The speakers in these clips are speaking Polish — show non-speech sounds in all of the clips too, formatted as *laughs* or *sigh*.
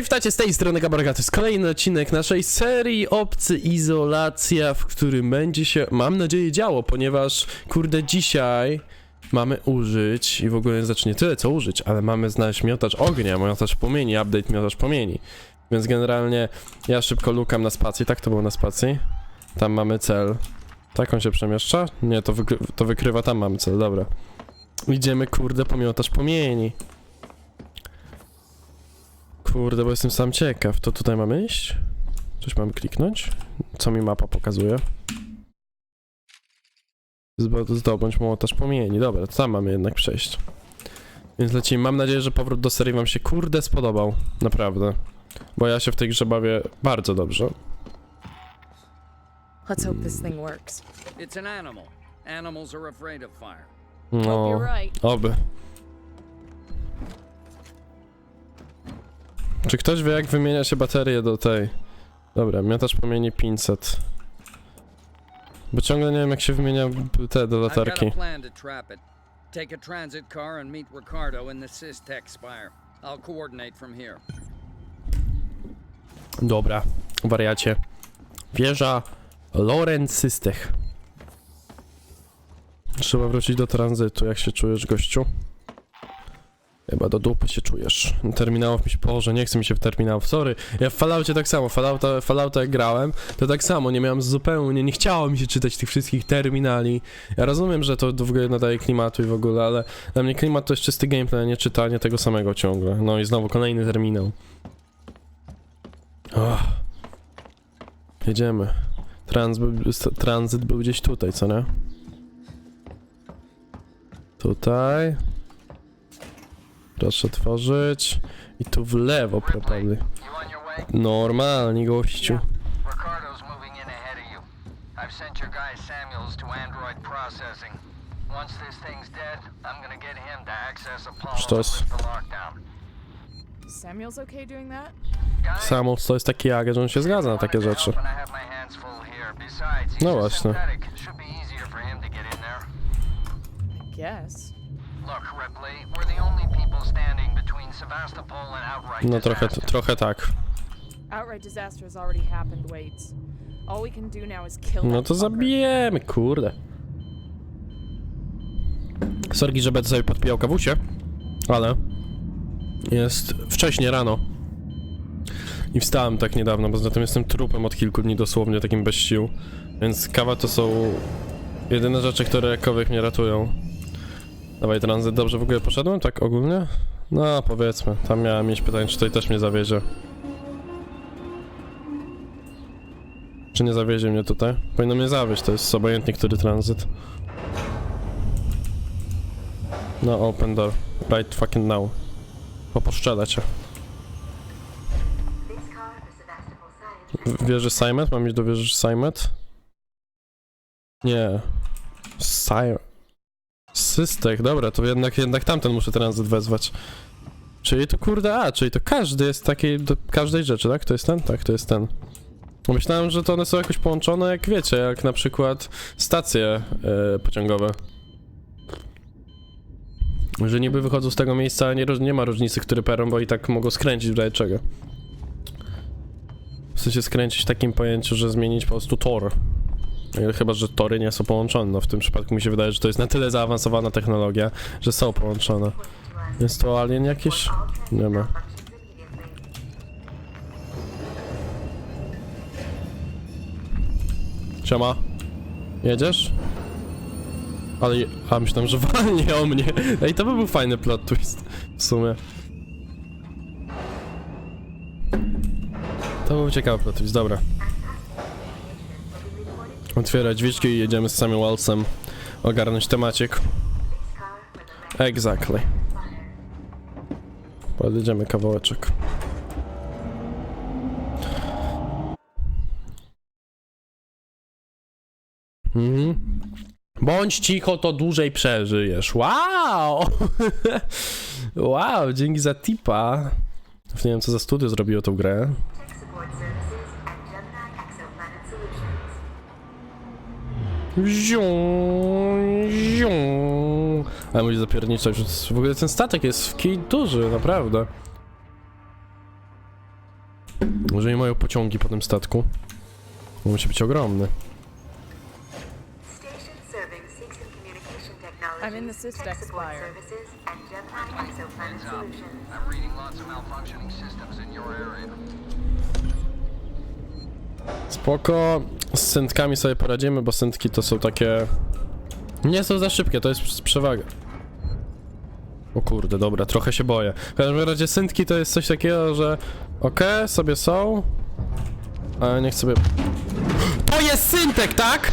Hej, z tej strony Gaborga, to jest kolejny odcinek naszej serii Obcy Izolacja, w którym będzie się, mam nadzieję, działo, ponieważ, kurde, dzisiaj mamy użyć, i w ogóle zacznie tyle co użyć, ale mamy znaleźć miotacz ognia, miotacz płomieni, update miotacz płomieni. Więc generalnie ja szybko lukam na spacji, tak to było na spacji. Tam mamy cel. Tak on się przemieszcza? Nie, to, wykry to wykrywa, tam mamy cel, dobra. Idziemy, kurde, po miotacz płomieni. Kurde, bo jestem sam ciekaw. To tutaj mamy iść? Coś mamy kliknąć? Co mi mapa pokazuje? Zdobądź młotarz płomieni. Dobra, to tam mamy jednak przejść. Więc lecimy. Mam nadzieję, że powrót do serii wam się kurde spodobał. Naprawdę. Bo ja się w tej grze bawię bardzo dobrze. Let's hope this thing works. It's an animal. Animals are afraid of fire. No, oby. Czy ktoś wie, jak wymienia się baterię do tej? Dobra, miotacz płomieni 500. Bo ciągle nie wiem, jak się wymienia te do latarki. Take a transit car and meet Ricardo in the Systech Spire. I'll coordinate from here. Dobra, wariacie. Wieża Lorenz Systech. Trzeba wrócić do tranzytu. Jak się czujesz, gościu? Chyba do dupy się czujesz. Terminałów mi się położę, nie chce mi się w terminałów, sorry. Ja w Falloutie tak samo, Fallouta, Fallouta jak grałem, to tak samo, nie miałem zupełnie, nie chciało mi się czytać tych wszystkich terminali. Ja rozumiem, że to w ogóle nadaje klimatu i w ogóle, ale dla mnie klimat to jest czysty gameplay, nie czytanie tego samego ciągle. No i znowu kolejny terminał. Och. Jedziemy. Trans tranzyt był gdzieś tutaj, co nie? Tutaj. Proszę tworzyć. I tu w lewo, probably. Normalnie, gościu. Ricardo's moving in ahead of you. I've sent your guy Samuels to Android processing. Once this thing's dead, I'm gonna get him to access Apollo to Sztos. lift the lockdown. Samuel's okay doing that? Samus to jest taki agent, że on się zgadza na takie rzeczy. help and I No trochę, trochę tak. No to zabijemy, kurde. Sorgi, że będę sobie podpijał kawusie, ale jest wcześnie rano. I wstałem tak niedawno, bo zatem jestem trupem od kilku dni dosłownie, takim bez sił. Więc kawa to są jedyne rzeczy, które jakowych mnie ratują. Dawaj tranzyt, dobrze w ogóle poszedłem, tak ogólnie? No powiedzmy, tam miałem mieć pytanie, czy tutaj też mnie zawiezie. Czy nie zawiezie mnie tutaj? Powinno mnie zawieźć, to jest obojętnie który tranzyt. No, open door. Right fucking now. Poposzczela cię. W wieży Simet? Mam iść do wieży Simet? Nie. Sim... Systech, dobra, to jednak, jednak tamten muszę tranzyt wezwać. Czyli to kurde, a, czyli to każdy jest takiej, do każdej rzeczy, tak? To jest ten? Tak, to jest ten. Myślałem, że to one są jakoś połączone, jak wiecie, jak na przykład stacje e, pociągowe. Że niby wychodzą z tego miejsca, a nie, nie ma różnicy, który peron, bo i tak mogą skręcić w czego. W sensie skręcić w takim pojęciu, że zmienić po prostu tor. E, Chyba, że tory nie są połączone. No w tym przypadku mi się wydaje, że to jest na tyle zaawansowana technologia, że są połączone. Jest to alien jakiś? Nie ma. Siema. Jedziesz? Ale... A, myślałem, że *laughs* walnie o mnie. Ej, to by był fajny plot twist. W sumie. To był ciekawy plot twist, dobra. Otwierać drzwiczki i jedziemy z Samuelsem ogarnąć temacik. Exactly. Podjedziemy kawałeczek. Mhm. Bądź cicho, to dłużej przeżyjesz. Wow! *laughs* wow, dzięki za tipa. Nie wiem, co za studio zrobiło tą grę. Ziu, ziu. Ale będzie zapierniczać. W ogóle ten statek jest w kij duży, naprawdę. Może nie mają pociągi po tym statku. Bo musi być ogromny. Station serving Seegson Communication Technologies, I'm in the up. Solutions. I'm reading lots of malfunctioning systems in your area. Spoko. Z syntkami sobie poradzimy, bo syntki to są takie... Nie są za szybkie, to jest przewaga. O kurde, dobra, trochę się boję. W każdym razie syntki to jest coś takiego, że okej, sobie są, ale niech sobie... To jest syntek, tak?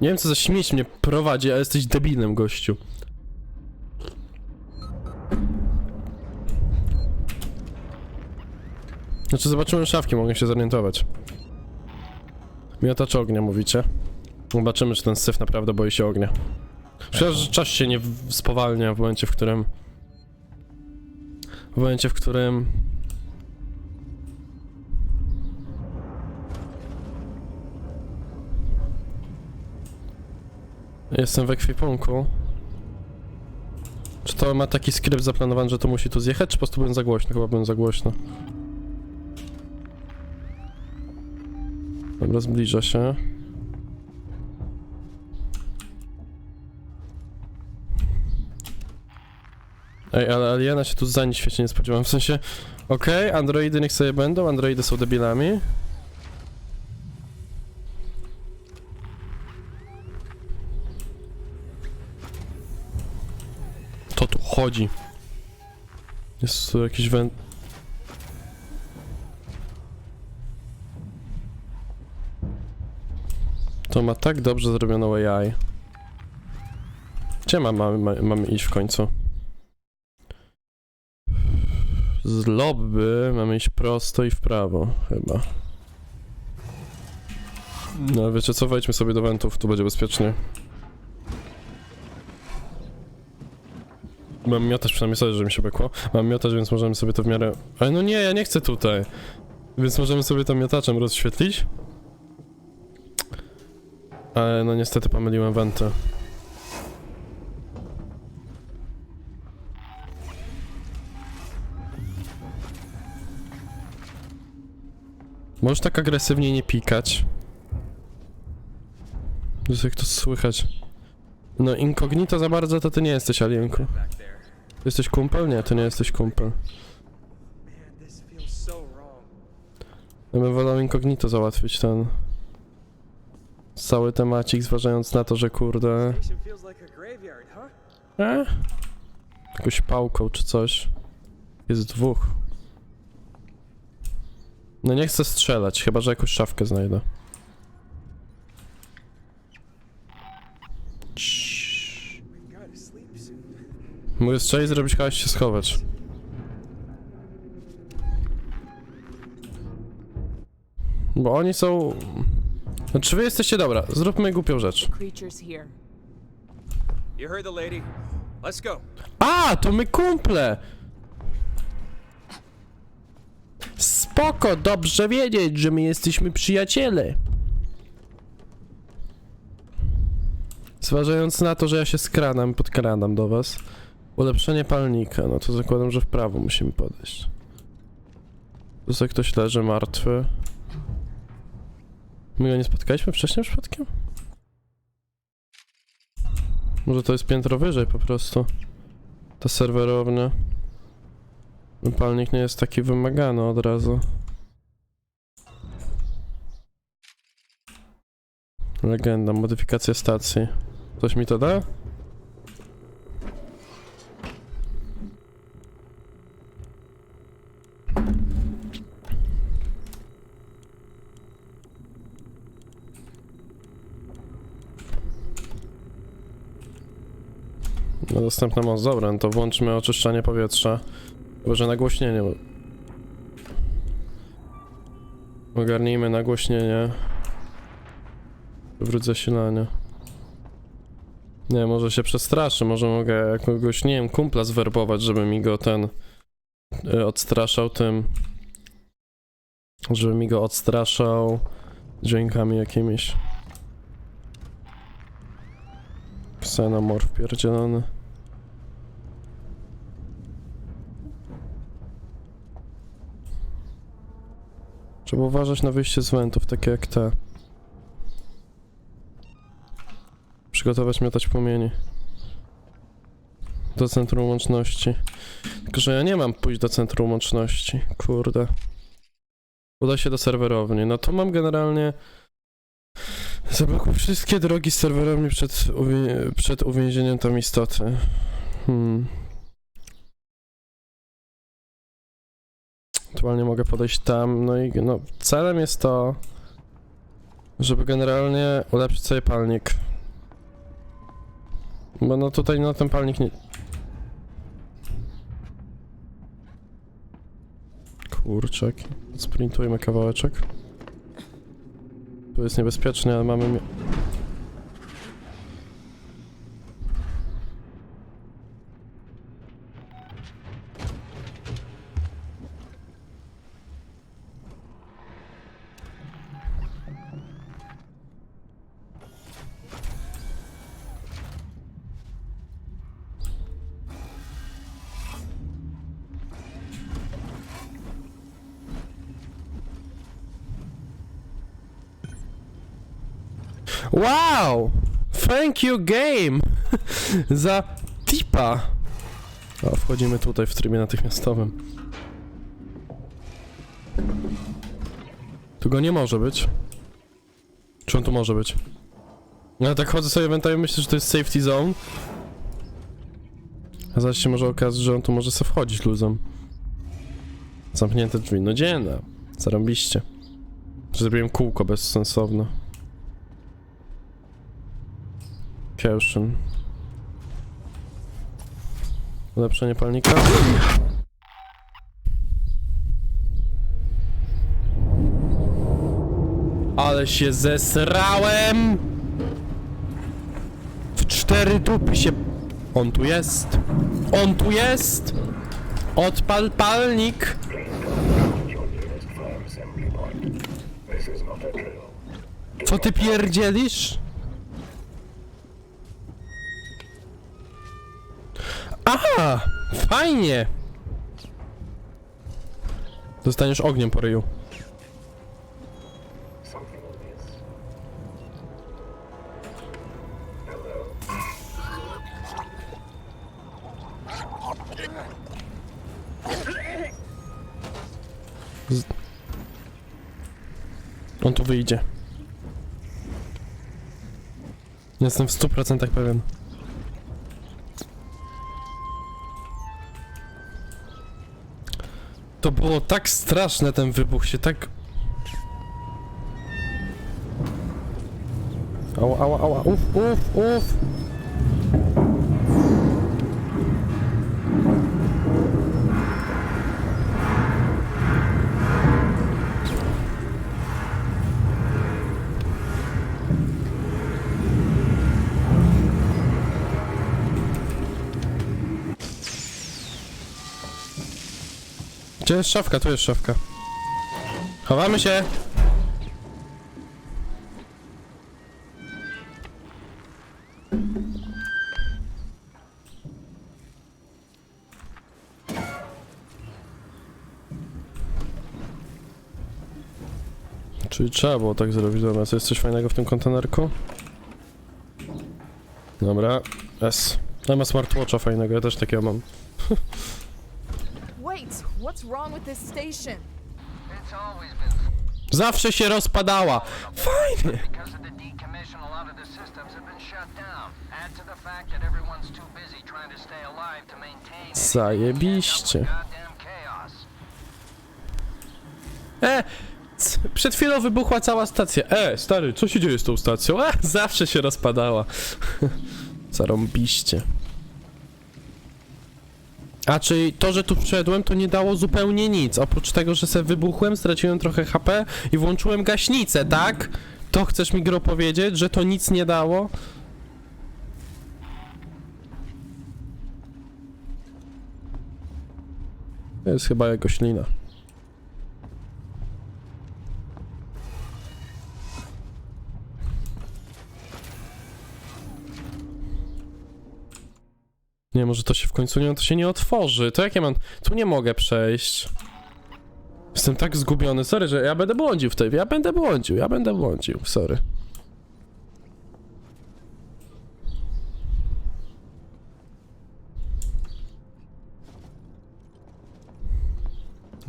Nie wiem co za śmieć mnie prowadzi, ale jesteś debilem, gościu. Znaczy zobaczyłem szafki, mogę się zorientować. Miotacz ognia mówicie? Zobaczymy, czy ten syf naprawdę boi się ognia. Przecież czas się nie spowalnia w momencie, w którym... W momencie, w którym... Jestem w ekwipunku. Czy to ma taki skrypt zaplanowany, że to musi tu zjechać, czy po prostu byłem za głośno? Chyba byłem za głośno. Dobra, zbliża się. Ej, ale aliena się tu za nic świecie nie spodziewałem. W sensie, okej, androidy niech sobie będą, androidy są debilami. To tu chodzi. Jest tu jakiś węd... To ma tak dobrze zrobioną AI. Gdzie ma, ma- mamy iść w końcu? Z lobby mamy iść prosto i w prawo, chyba. No wiecie co, wejdźmy sobie do wentów, tu będzie bezpiecznie. Mam miotać przynajmniej sobie, że mi się bekło. Mam miotać, więc możemy sobie to w miarę... Ale no nie, ja nie chcę tutaj. Więc możemy sobie to miotaczem rozświetlić. Ale no niestety pomyliłem wenty. Możesz tak agresywnie nie pikać. Jest jak to słychać. No incognito za bardzo to ty nie jesteś alienku. Jesteś kumpel? Nie, ty nie jesteś kumpel. Ja bym wolał incognito załatwić ten... Cały temacik, zważając na to, że kurde... E? Jakąś pałką czy coś. Jest dwóch. No nie chcę strzelać, chyba że jakąś szafkę znajdę. Mogę strzelić, zrobić hałas się schować. Bo oni są... Znaczy wy jesteście dobra, zróbmy głupią rzecz. You heard the lady. Let's go. A, to my kumple! Spoko, dobrze wiedzieć, że my jesteśmy przyjaciele. Zważając na to, że ja się skradam, podkradam do was. Ulepszenie palnika, no to zakładam, że w prawo musimy podejść. Tu sobie ktoś leży martwy. My go nie spotkaliśmy wcześniej przypadkiem? Może to jest piętro wyżej po prostu. Ta serwerownia. Palnik nie jest taki wymagany od razu. Legenda, modyfikacja stacji. Coś mi to da? Dostępna moc, dobra, no to włączmy oczyszczanie powietrza. Chyba, że nagłośnienie. Ogarnijmy nagłośnienie. Wróć zasilania. Nie, może się przestraszę, może mogę jakiegoś, nie wiem, kumpla zwerbować, żeby mi go ten y, odstraszał tym, żeby mi go odstraszał dźwiękami jakimiś. Xenomorf pierdzielony. Trzeba uważać na wyjście z wentów, takie jak te. Przygotować miotać płomieni. Do centrum łączności. Tylko, że ja nie mam pójść do centrum łączności. Kurde. Uda się do serwerowni. No to mam generalnie... Zablokuj wszystkie drogi z serwerowni przed, uwię- przed uwięzieniem tam istoty. Hmm. Aktualnie mogę podejść tam, no i no, celem jest to, żeby generalnie ulepszyć sobie palnik. Bo no tutaj na ten palnik nie... Kurczak. Sprintujmy kawałeczek. Tu jest niebezpiecznie, ale mamy... Wow! Thank you game! *laughs* Za tipa! O, wchodzimy tutaj w trybie natychmiastowym. Tu go nie może być. Czy on tu może być? Ja tak chodzę sobie eventami myślę, że to jest safety zone. A zaś się może okazać, że on tu może sobie wchodzić luzem. Zamknięte drzwi. No dzienna. Zarąbiście. Zrobiłem kółko bezsensowne. Kiełszyn. Ulepszenie palnika. Ale się zesrałem! W cztery dupy się... On tu jest! On tu jest! Odpal palnik! Co ty pierdzielisz? Aha! Fajnie! Dostaniesz ogniem po ryju. On tu wyjdzie. Jestem w 100% pewien. To było tak straszne, ten wybuch się tak... Ała, ała, ała, uf, uf, uf! Jest szafka? Tu jest szafka. Chowamy się! Czyli trzeba było tak zrobić. Dobra, co jest coś fajnego w tym kontenerku? Dobra, S. Ja ma smartwatcha fajnego, ja też takiego mam. Wrong with this station? It's always been Zawsze się rozpadała! Fajnie! because of the decommission. A lot of the systems have been shut down. Add to the fact that everyone's too busy trying to stay alive to maintain. Zajebiście. Goddamn chaos. E! c- Przed chwilą wybuchła cała stacja. E, stary, co się dzieje z tą stacją? E, zawsze się rozpadała. *laughs* Zarąbiście. A czy to, że tu wszedłem, to nie dało zupełnie nic. Oprócz tego, że se wybuchłem, straciłem trochę HP i włączyłem gaśnicę, tak? To chcesz mi gro powiedzieć, że to nic nie dało? To jest chyba jego ślina. Nie, może to się w końcu nie, to się nie otworzy. To jak ja mam... Tu nie mogę przejść. Jestem tak zgubiony, sorry, że ja będę błądził w tej... Ja będę błądził, ja będę błądził, sorry.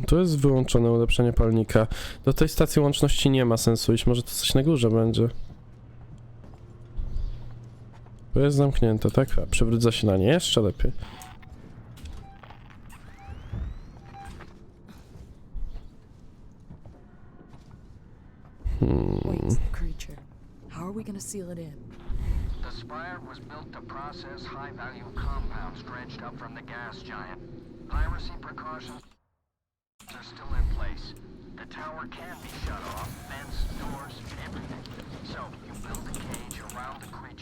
Tu jest wyłączone ulepszenie palnika. Do tej stacji łączności nie ma sensu iść, może to coś na górze będzie. To jest zamknięte, tak? A przywróć zasilanie, jeszcze lepiej. Creature. How are we gonna seal it in? The Spire was built to process high-value compounds dredged up from the gas giant. Piracy precautions are still in place. The tower can be shut off, vents, doors, everything. So, you build a cage around the creature, then Ricardo locks it down.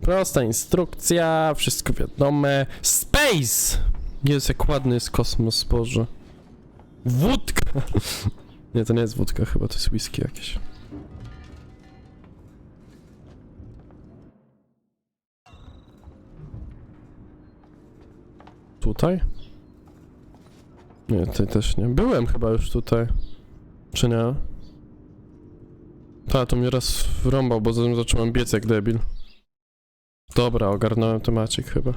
Prosta instrukcja, wszystko wiadome. Space! Jest jak ładny jest kosmos, Boże. Wódka! *laughs* Nie, to nie jest wódka, chyba to jest whisky jakieś. Tutaj? Nie, tutaj też nie. Byłem chyba już tutaj. Czy nie? Ta, to mnie raz wrąbał, bo zatem zacząłem biec jak debil. Dobra, ogarnąłem temacik chyba.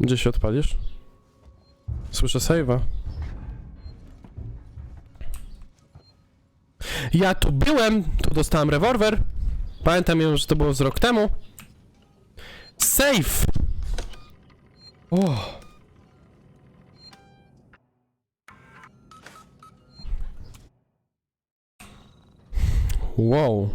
Gdzie się odpalisz? Słyszę save'a. Ja tu byłem, tu dostałem rewolwer. Pamiętam że to było z rok temu. Save! O! Wow.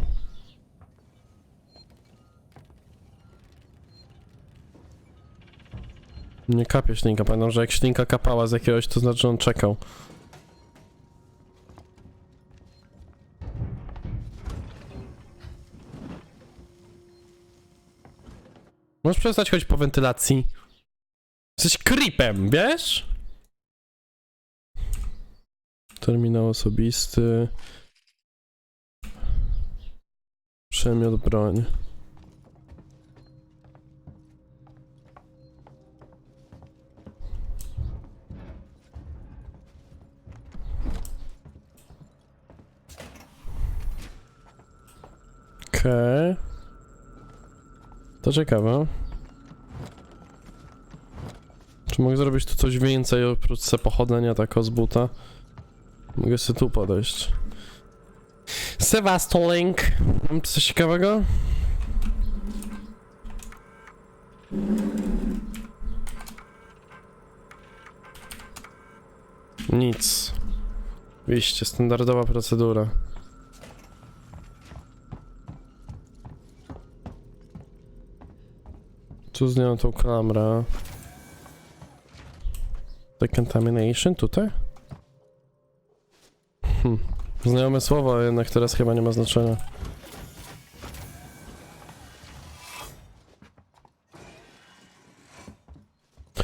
Nie kapie ślinka. Pamiętam, że jak ślinka kapała z jakiegoś, to znaczy on czekał. Możesz przestać chodzić po wentylacji. Jesteś creepem, wiesz? Terminal osobisty. Przemiot broń. Okej. To ciekawe. Czy mogę zrobić tu coś więcej oprócz se pochodzenia tak z buta? Mogę sobie tu podejść. Sevastolink. Mam coś ciekawego? Nic. Wyjście, standardowa procedura. Tu zdjąłem tą klamrę. Decontamination tutaj? Hm. Znajome słowo, jednak teraz chyba nie ma znaczenia.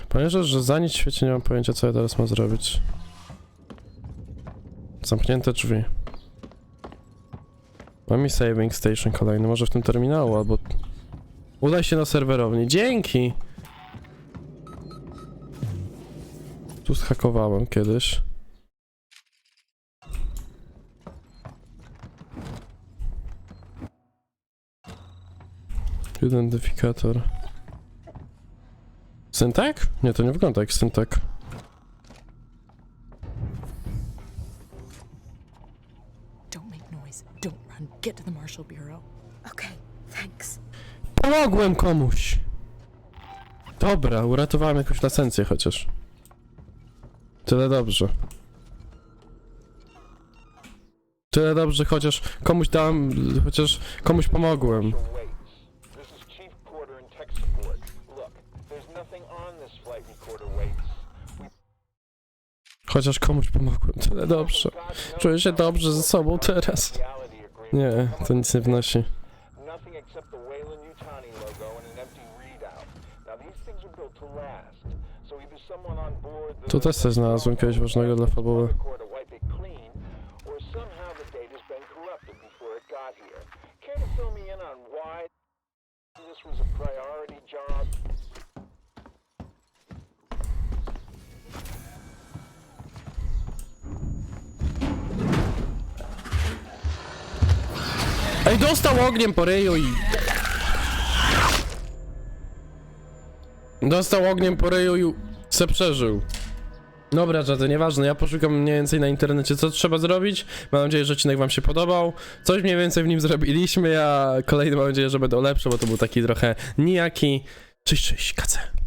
Pamiętasz, że za nic w świecie nie mam pojęcia, co ja teraz mam zrobić. Zamknięte drzwi. Mam mi saving station kolejny, może w tym terminalu, albo... Udaj się na serwerowni. Dzięki! Tu zhakowałem kiedyś. Identyfikator. Syntek? Nie, to nie wygląda jak syntek. Don't make noise. Don't run. Get to the Marshall Bureau. Pomogłem komuś! Dobra, uratowałem jakąś licencję chociaż. Tyle dobrze. Tyle dobrze, chociaż komuś dałem, chociaż komuś pomogłem. Chociaż komuś pomogłem, tyle dobrze. Czuję się dobrze ze sobą teraz. Nie, to nic nie wnosi. Tu też coś znalazłem kiedyś ważnego dla fabuły. Ej, dostał ogniem po ryju i... Dostał ogniem po ryju i se przeżył. Dobra, to nieważne, ja poszukam mniej więcej na internecie, co trzeba zrobić. Mam nadzieję, że odcinek wam się podobał. Coś mniej więcej w nim zrobiliśmy, a kolejny mam nadzieję, że będą lepsze, bo to był taki trochę nijaki. Cześć, cześć, kace.